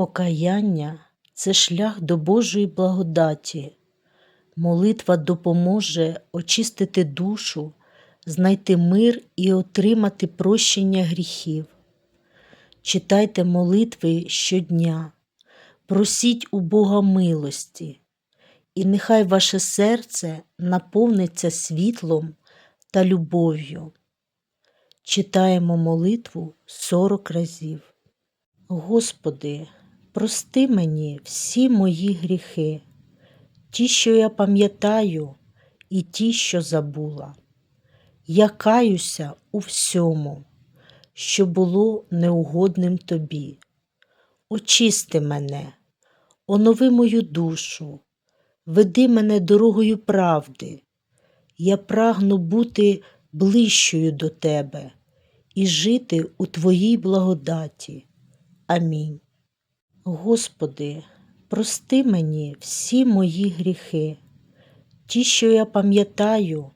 Покаяння це шлях до Божої благодаті. Молитва допоможе очистити душу, знайти мир і отримати прощення гріхів. Читайте молитви щодня, просіть у Бога милості, і нехай ваше серце наповниться світлом та любов'ю. Читаємо молитву 40 разів. Господи, прости мені всі мої гріхи, ті, що я пам'ятаю, і ті, що забула. Я каюся у всьому, що було неугодним тобі. Очисти мене, онови мою душу, веди мене дорогою правди. Я прагну бути ближчою до Тебе і жити у Твоїй благодаті. Амінь. Господи, прости мені всі мої гріхи, ті, що я пам'ятаю,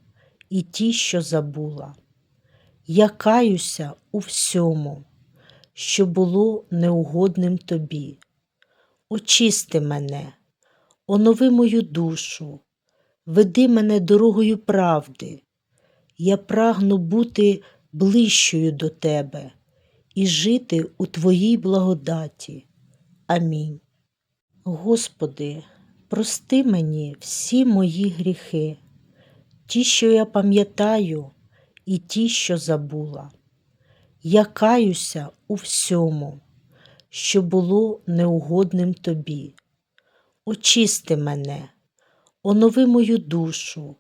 і ті, що забула. Я каюся у всьому, що було неугодним тобі. Очисти мене, онови мою душу, веди мене дорогою правди. Я прагну бути ближчою до Тебе і жити у Твоїй благодаті. Амінь. Господи, прости мені всі мої гріхи, ті, що я пам'ятаю, і ті, що забула. Я каюся у всьому, що було неугодним тобі. Очисти мене, онови мою душу,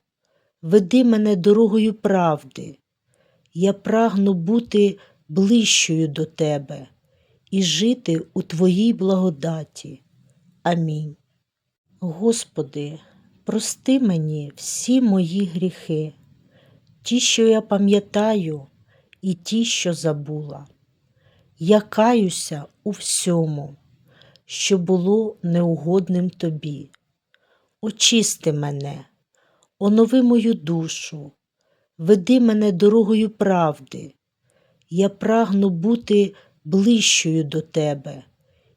веди мене дорогою правди. Я прагну бути ближчою до Тебе і жити у Твоїй благодаті. Амінь. Господи, прости мені всі мої гріхи, ті, що я пам'ятаю, і ті, що забула. Я каюся у всьому, що було неугодним тобі. Очисти мене, онови мою душу, веди мене дорогою правди. Я прагну бути ближчою до Тебе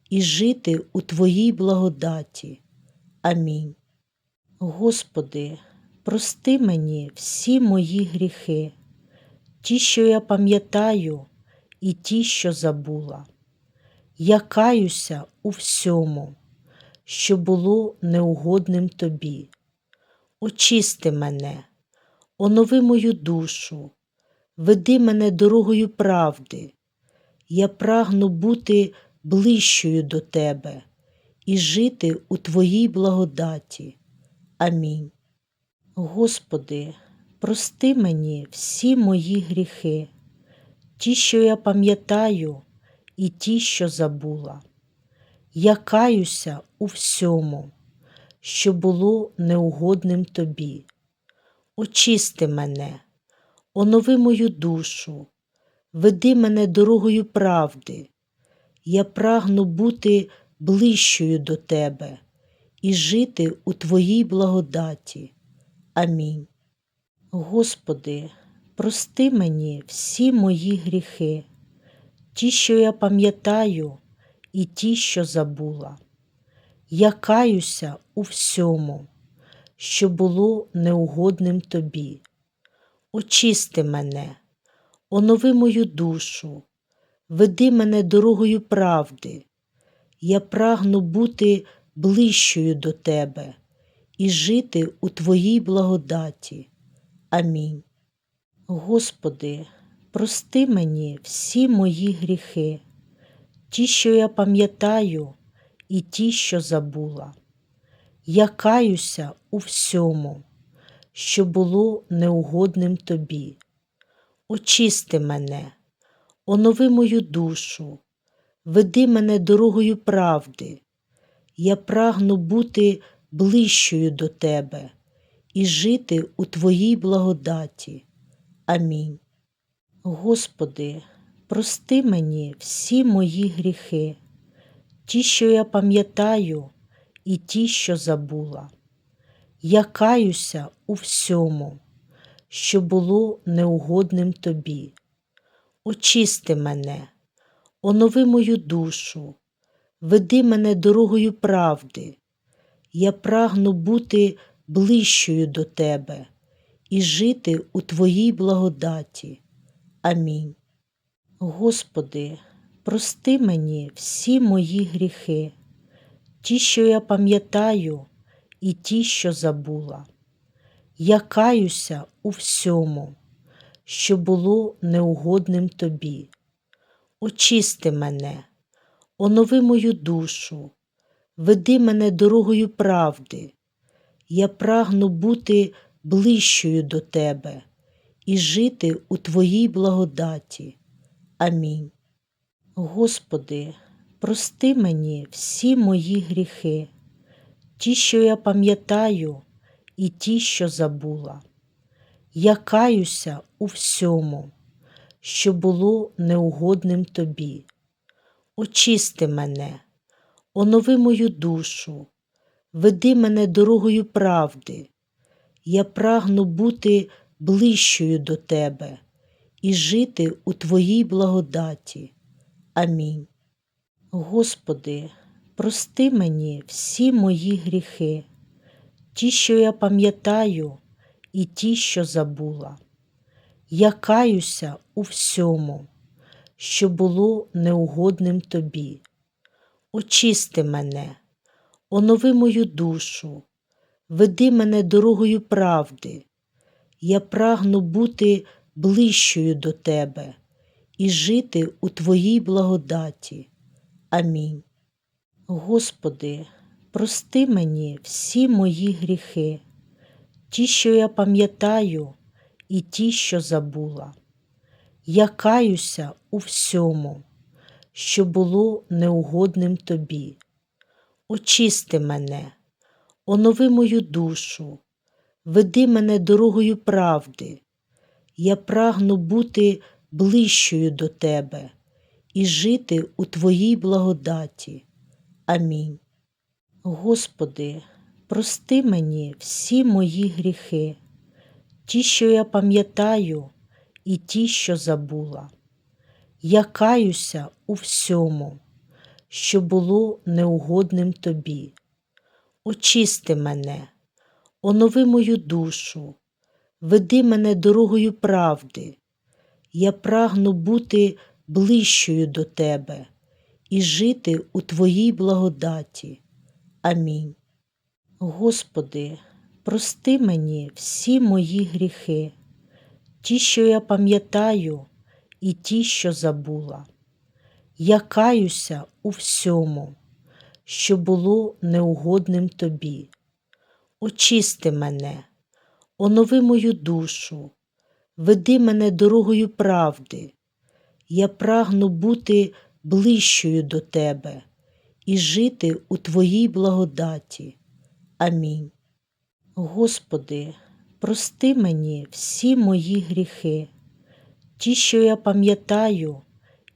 і жити у Твоїй благодаті. Амінь. Господи, прости мені всі мої гріхи, ті, що я пам'ятаю, і ті, що забула. Я каюся у всьому, що було неугодним тобі. Очисти мене, онови мою душу, веди мене дорогою правди. Я прагну бути ближчою до Тебе і жити у Твоїй благодаті. Амінь. Господи, прости мені всі мої гріхи, ті, що я пам'ятаю, і ті, що забула. Я каюся у всьому, що було неугодним тобі. Очисти мене, онови мою душу, веди мене дорогою правди. Я прагну бути ближчою до Тебе і жити у Твоїй благодаті. Амінь. Господи, прости мені всі мої гріхи, ті, що я пам'ятаю, і ті, що забула. Я каюся у всьому, що було неугодним тобі. Очисти мене, онови мою душу, веди мене дорогою правди. Я прагну бути ближчою до Тебе і жити у Твоїй благодаті. Амінь. Господи, прости мені всі мої гріхи, ті, що я пам'ятаю, і ті, що забула. Я каюся у всьому, що було неугодним тобі. Очисти мене, онови мою душу, веди мене дорогою правди. Я прагну бути ближчою до Тебе і жити у Твоїй благодаті. Амінь. Господи, прости мені всі мої гріхи, ті, що я пам'ятаю, і ті, що забула. Я каюся у всьому, що було неугодним тобі. Очисти мене, онови мою душу, веди мене дорогою правди. Я прагну бути ближчою до Тебе і жити у Твоїй благодаті. Амінь. Господи, прости мені всі мої гріхи, ті, що я пам'ятаю, і ті, що забула. Я каюся у всьому, що було неугодним Тобі. Очисти мене, онови мою душу, веди мене дорогою правди. Я прагну бути ближчою до Тебе і жити у Твоїй благодаті. Амінь. Господи, прости мені всі мої гріхи, ті, що я пам'ятаю, і ті, що забула. Я каюся у всьому, що було неугодним Тобі. Очисти мене, онови мою душу, веди мене дорогою правди. Я прагну бути ближчою до Тебе і жити у Твоїй благодаті. Амінь. Господи, прости мені всі мої гріхи, ті, що я пам'ятаю, і ті, що забула. Я каюся у всьому, що було неугодним Тобі. Очисти мене, онови мою душу, веди мене дорогою правди. Я прагну бути ближчою до Тебе і жити у Твоїй благодаті. Амінь. Господи, прости мені всі мої гріхи, ті, що я пам'ятаю, і ті, що забула. Я каюся у всьому, що було неугодним Тобі. Очисти мене, онови мою душу, веди мене дорогою правди. Я прагну бути ближчою до Тебе і жити у Твоїй благодаті. Амінь. Господи, прости мені всі мої гріхи, ті, що я пам'ятаю, і ті, що забула. Я каюся у всьому, що було неугодним Тобі. Очисти мене, онови мою душу, веди мене дорогою правди. Я прагну бути ближчою до Тебе і жити у Твоїй благодаті. Амінь. Господи, прости мені всі мої гріхи, ті, що я пам'ятаю, і ті, що забула. Я каюся у всьому, що було неугодним Тобі. Очисти мене, онови мою душу, веди мене дорогою правди. Я прагну бути ближчою до Тебе і жити у Твоїй благодаті. Амінь. Господи, прости мені всі мої гріхи, ті, що я пам'ятаю,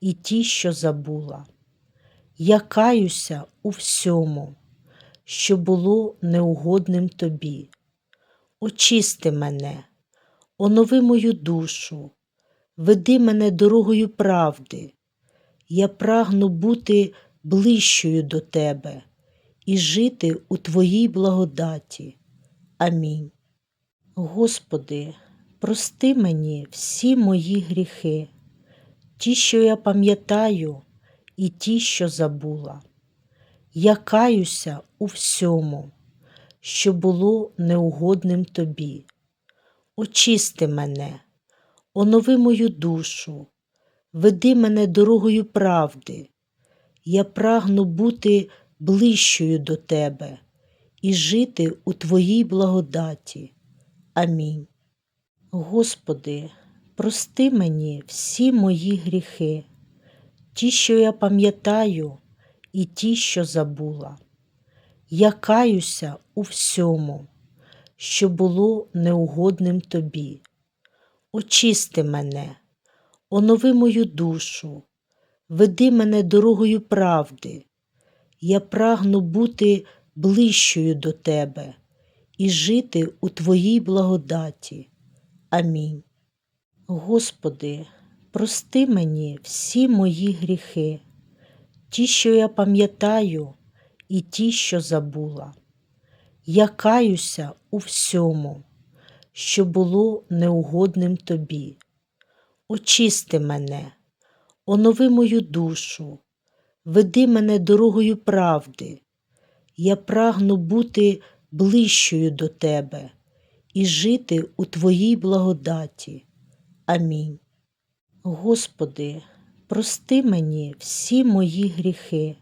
і ті, що забула. Я каюся у всьому, що було неугодним Тобі. Очисти мене, онови мою душу, веди мене дорогою правди. Я прагну бути ближчою до Тебе і жити у Твоїй благодаті. Амінь. Господи, прости мені всі мої гріхи, ті, що я пам'ятаю, і ті, що забула. Я каюся у всьому, що було неугодним Тобі. Очисти мене, онови мою душу, веди мене дорогою правди. Я прагну бути ближчою до Тебе і жити у Твоїй благодаті. Амінь. Господи, прости мені всі мої гріхи, ті, що я пам'ятаю, і ті, що забула. Я каюся у всьому, що було неугодним Тобі. Очисти мене, онови мою душу, веди мене дорогою правди. Я прагну бути ближчою до Тебе і жити у Твоїй благодаті. Амінь. Господи, прости мені всі мої гріхи, ті, що я пам'ятаю, і ті, що забула. Я каюся у всьому, що було неугодним тобі. Очисти мене, онови мою душу, веди мене дорогою правди. Я прагну бути ближчою до тебе і жити у Твоїй благодаті. Амінь. Господи, прости мені всі мої гріхи,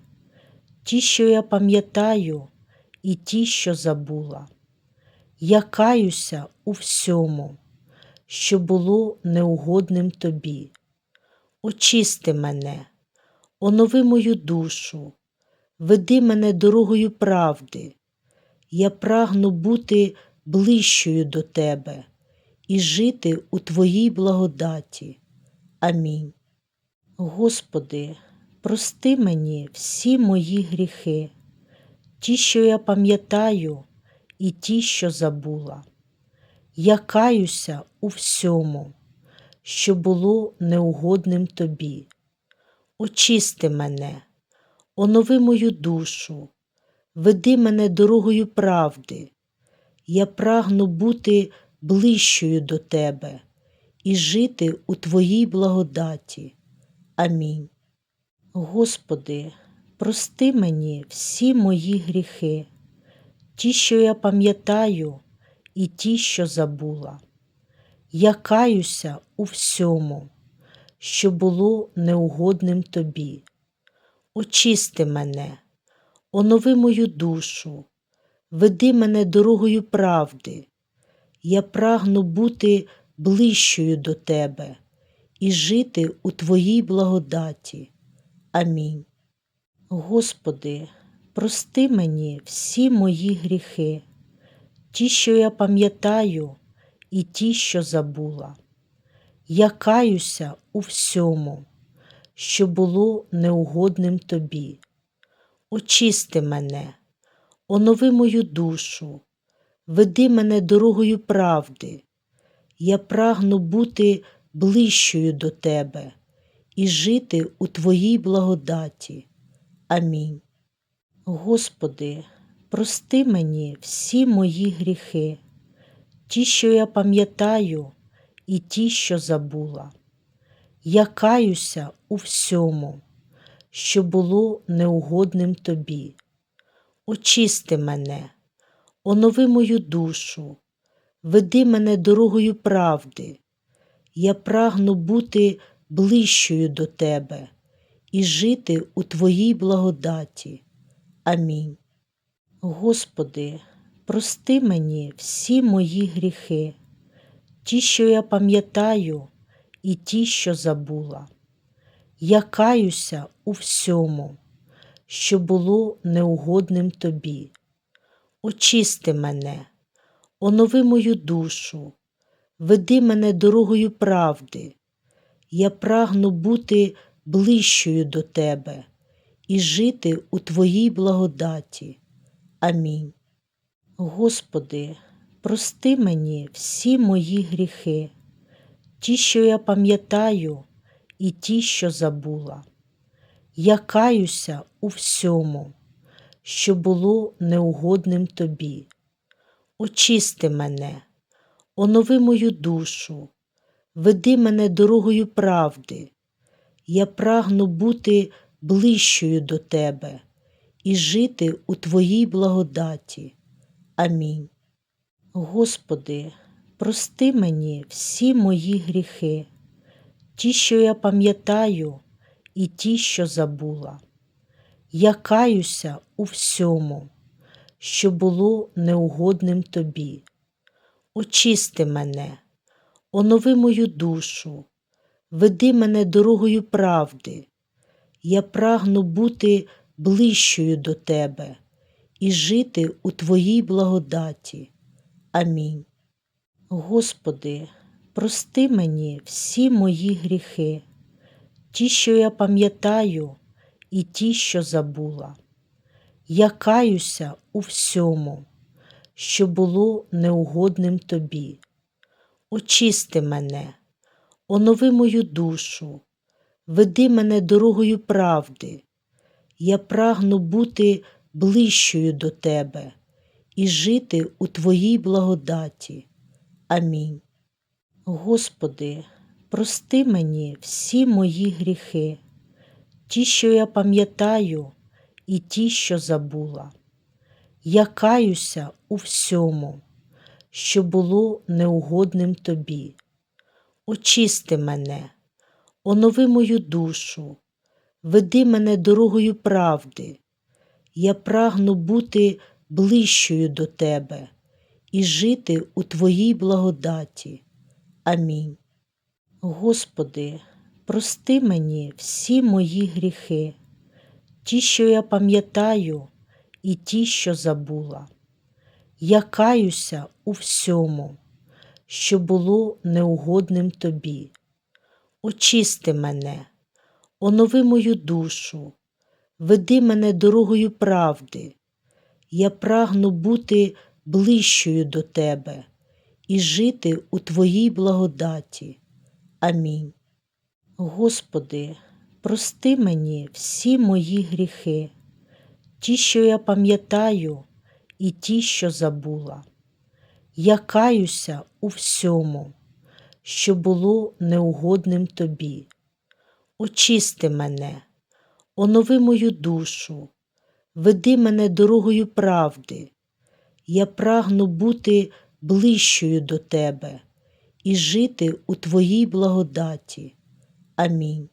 ті, що я пам'ятаю, і ті, що забула. Я каюся у всьому, що було неугодним тобі. Очисти мене, онови мою душу, веди мене дорогою правди. Я прагну бути ближчою до тебе і жити у Твоїй благодаті. Амінь. Господи, прости мені всі мої гріхи, ті, що я пам'ятаю, і ті, що забула. Я каюся у всьому, що було неугодним тобі. Очисти мене, онови мою душу, веди мене дорогою правди. Я прагну бути ближчою до тебе і жити у Твоїй благодаті. Амінь. Господи, прости мені всі мої гріхи, ті, що я пам'ятаю, і ті, що забула. Я каюся у всьому, що було неугодним тобі. Очисти мене, онови мою душу, веди мене дорогою правди. Я прагну бути ближчою до тебе і жити у Твоїй благодаті. Амінь. Господи, прости мені всі мої гріхи, ті, що я пам'ятаю, і ті, що забула. Я каюся у всьому, що було неугодним тобі. Очисти мене, онови мою душу, веди мене дорогою правди. Я прагну бути ближчою до тебе і жити у Твоїй благодаті. Амінь. Господи, прости мені всі мої гріхи, ті, що я пам'ятаю, і ті, що забула. Я каюся у всьому, що було неугодним тобі. Очисти мене, онови мою душу, веди мене дорогою правди. Я прагну бути ближчою до тебе і жити у Твоїй благодаті. Амінь. Господи, прости мені всі мої гріхи, ті, що я пам'ятаю, і ті, що забула. Я каюся у всьому, що було неугодним тобі. Очисти мене, онови мою душу, веди мене дорогою правди. Я прагну бути ближчою до тебе і жити у Твоїй благодаті. Амінь. Господи, прости мені всі мої гріхи, ті, що я пам'ятаю, і ті, що забула. Я каюся у всьому, що було неугодним тобі. Очисти мене, онови мою душу, веди мене дорогою правди. Я прагну бути ближчою до тебе і жити у Твоїй благодаті. Амінь. Господи, прости мені всі мої гріхи, ті, що я пам'ятаю, і ті, що забула. Я каюся у всьому, що було неугодним тобі. Очисти мене, онови мою душу, веди мене дорогою правди. Я прагну бути ближчою до тебе і жити у Твоїй благодаті. Амінь. Господи, прости мені всі мої гріхи, ті, що я пам'ятаю, і ті, що забула. Я каюся у всьому, що було неугодним тобі. Очисти мене, онови мою душу, веди мене дорогою правди. Я прагну бути ближчою до Тебе і жити у Твоїй благодаті. Амінь. Господи, прости мені всі мої гріхи, ті, що я пам'ятаю, і ті, що забула. Я каюся у всьому, що було неугодним Тобі. Очисти мене, онови мою душу, веди мене дорогою правди. Я прагну бути ближчою до Тебе і жити у Твоїй благодаті. Амінь. Господи, прости мені всі мої гріхи, ті, що я пам'ятаю, і ті, що забула. Я каюся у всьому, що було неугодним Тобі. Очисти мене, онови мою душу, веди мене дорогою правди. Я прагну бути ближчою до Тебе і жити у Твоїй благодаті. Амінь. Господи, прости мені всі мої гріхи, ті, що я пам'ятаю, і ті, що забула. Я каюся у всьому, що було неугодним Тобі. Очисти мене, онови мою душу, веди мене дорогою правди. Я прагну бути ближчою до Тебе і жити у Твоїй благодаті. Амінь.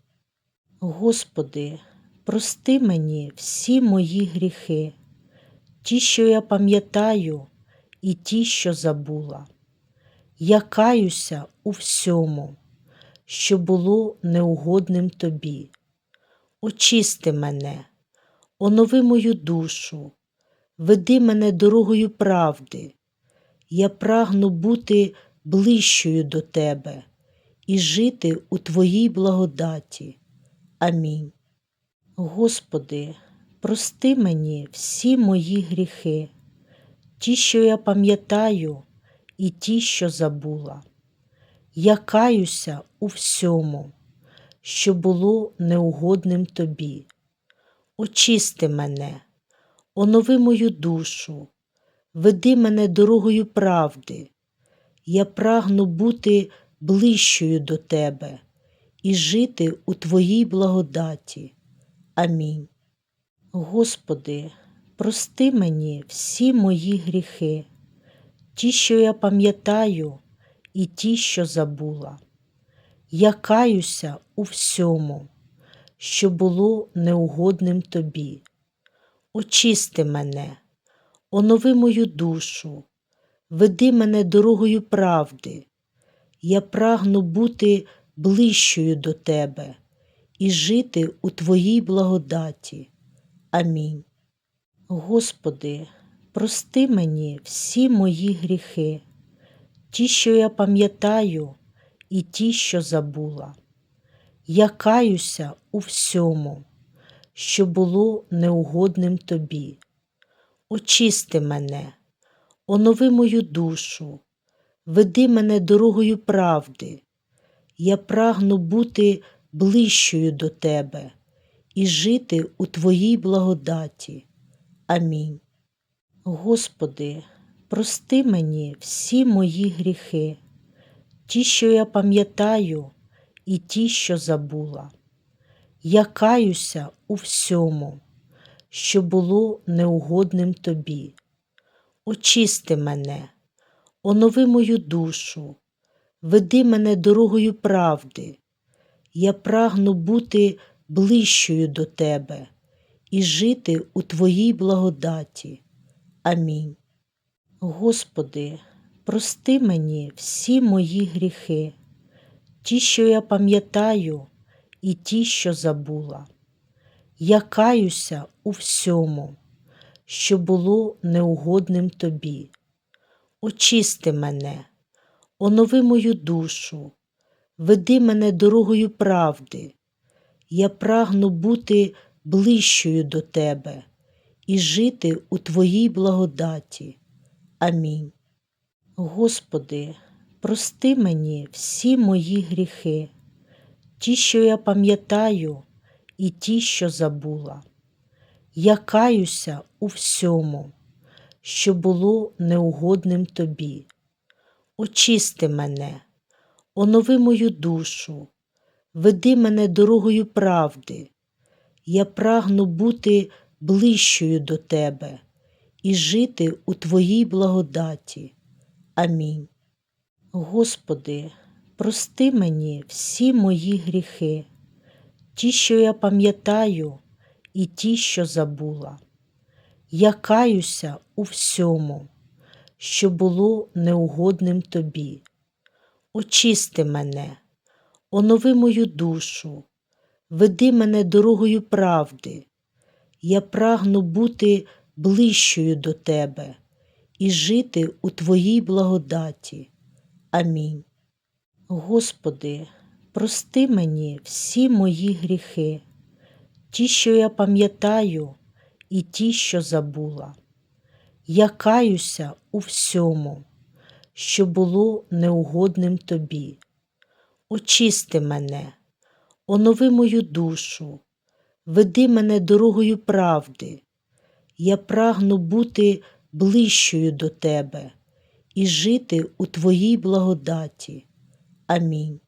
Господи, прости мені всі мої гріхи, ті, що я пам'ятаю, і ті, що забула. Я каюся у всьому, що було неугодним Тобі. Очисти мене, онови мою душу, веди мене дорогою правди. Я прагну бути ближчою до Тебе і жити у Твоїй благодаті. Амінь. Господи, прости мені всі мої гріхи, ті, що я пам'ятаю, і ті, що забула. Я каюся у всьому, що було неугодним Тобі. Очисти мене, онови мою душу, веди мене дорогою правди. Я прагну бути ближчою до Тебе і жити у Твоїй благодаті. Амінь. Господи, прости мені всі мої гріхи, ті, що я пам'ятаю, і ті, що забула. Я каюся у всьому, що було неугодним Тобі. Очисти мене, онови мою душу, веди мене дорогою правди. Я прагну бути ближчою до Тебе і жити у Твоїй благодаті. Амінь. Господи, прости мені всі мої гріхи, ті, що я пам'ятаю, і ті, що забула. Я каюся у всьому, що було неугодним Тобі. Очисти мене, онови мою душу, веди мене дорогою правди. Я прагну бути ближчою до Тебе і жити у Твоїй благодаті. Амінь. Господи, прости мені всі мої гріхи, ті, що я пам'ятаю, і ті, що забула. Я каюся у всьому, що було неугодним Тобі. Очисти мене, онови мою душу, веди мене дорогою правди. Я прагну бути ближчою до Тебе і жити у Твоїй благодаті. Амінь. Господи, прости мені всі мої гріхи, ті, що я пам'ятаю, і ті, що забула. Я каюся у всьому, що було неугодним Тобі. Очисти мене, онови мою душу, веди мене дорогою правди. Я прагну бути ближчою до Тебе і жити у Твоїй благодаті. Амінь. Господи, прости мені всі мої гріхи, ті, що я пам'ятаю, і ті, що забула. Я каюся у всьому, що було неугодним тобі. Очисти мене, онови мою душу, веди мене дорогою правди. Я прагну бути ближчою до тебе і жити у Твоїй благодаті. Амінь. Господи, прости мені всі мої гріхи, ті, що я пам'ятаю, і ті, що забула. Я каюся у всьому, що було неугодним тобі. Очисти мене, онови мою душу, веди мене дорогою правди. Я прагну бути ближчою до тебе і жити у Твоїй благодаті. Амінь. Господи, прости мені всі мої гріхи, ті, що я пам'ятаю, і ті, що забула. Я каюся у всьому, що було неугодним тобі. Очисти мене, онови мою душу, веди мене дорогою правди. Я прагну бути ближчою до тебе і жити у Твоїй благодаті. Амінь.